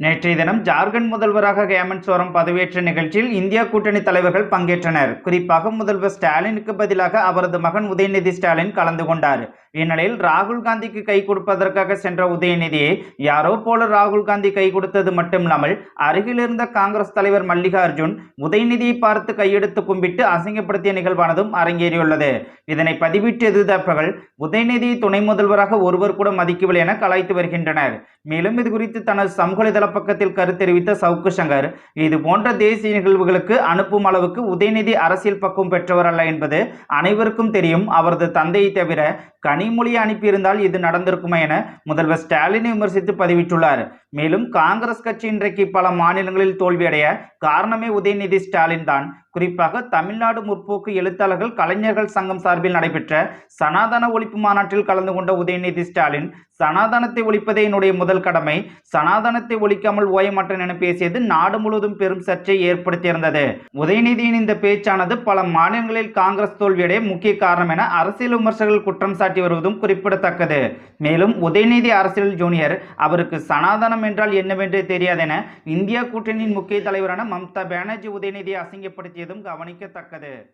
நேற்றைய தினம் ஜார்க்கண்ட் முதல்வராக ஹேமந்த் சோரம் பதவியேற்ற நிகழ்ச்சியில் இந்தியா கூட்டணி தலைவர்கள் பங்கேற்றனர். குறிப்பாக முதல்வர் ஸ்டாலினுக்கு பதிலாக அவரது மகன் உதயநிதி ஸ்டாலின் கலந்து கொண்டார். இந்நிலையில் ராகுல் காந்திக்கு கை கொடுப்பதற்காக சென்ற உதயநிதியை யாரோ போல ராகுல் காந்தி கை கொடுத்தது மட்டுமில்லாமல் அருகில் இருந்த காங்கிரஸ் தலைவர் மல்லிகார்ஜுன் உதயநிதியை பார்த்து கையெடுத்து கும்பிட்டு அசிங்கப்படுத்திய நிகழ்வானதும் அரங்கேறியுள்ளது. இதனை பதிவிட்டு எதிர்த்தவர்கள் உதயநிதியை துணை முதல்வராக ஒருவர் கூட மதிக்கவில்லை என கலாய்த்து வருகின்றனர். மேலும் இது குறித்து தனது சமூக பக்கத்தில் கருத்து தெரிவித்த சவுக்கு சங்கர் இது போன்ற தேசிய நிகழ்வுகளுக்கு அனுப்பும் அளவுக்கு உதயநிதி அரசியல் பக்கம் பெற்றவர் அல்ல என்பது அனைவருக்கும் தெரியும். அவரது தந்தையை தவிர கனிமொழியை அனுப்பியிருந்தால் இது நடந்திருக்குமா என முதல்வர் ஸ்டாலினை விமர்சித்து பதிவிட்டுள்ளார். மேலும் காங்கிரஸ் கட்சி இன்றைக்கு பல மாநிலங்களில் தோல்வியடைய காரணமே உதயநிதி ஸ்டாலின் தான். குறிப்பாக தமிழ்நாடு முற்போக்கு எழுத்தாளர்கள் கலைஞர்கள் சங்கம் சார்பில் நடைபெற்ற சனாதன ஒழிப்பு மாநாட்டில் கலந்து கொண்ட உதயநிதி ஸ்டாலின் சனாதனத்தை ஒழிப்பதே என்னுடைய முதல் கடமை. சனாதனத்தை ஒழி முடிக்காமல் ஓயமாட்டேன் என பேசியது நாடு முழுவதும் பெரும் சர்ச்சை ஏற்படுத்தியிருந்தது. உதயநிதியின் இந்த பேச்சானது பல மாநிலங்களில் காங்கிரஸ் தோல்வியடைய முக்கிய காரணம் என அரசியல் விமர்சகர்கள் குற்றம் சாட்டி வருவதும் குறிப்பிடத்தக்கது. மேலும் உதயநிதி அரசியல் ஜூனியர் அவருக்கு சனாதனம் என்றால் என்னவென்றே தெரியாதென இந்தியா கூட்டணியின் முக்கிய தலைவரான மம்தா பானர்ஜி உதயநிதியை அசிங்கப்படுத்தியதும் கவனிக்கத்தக்கது.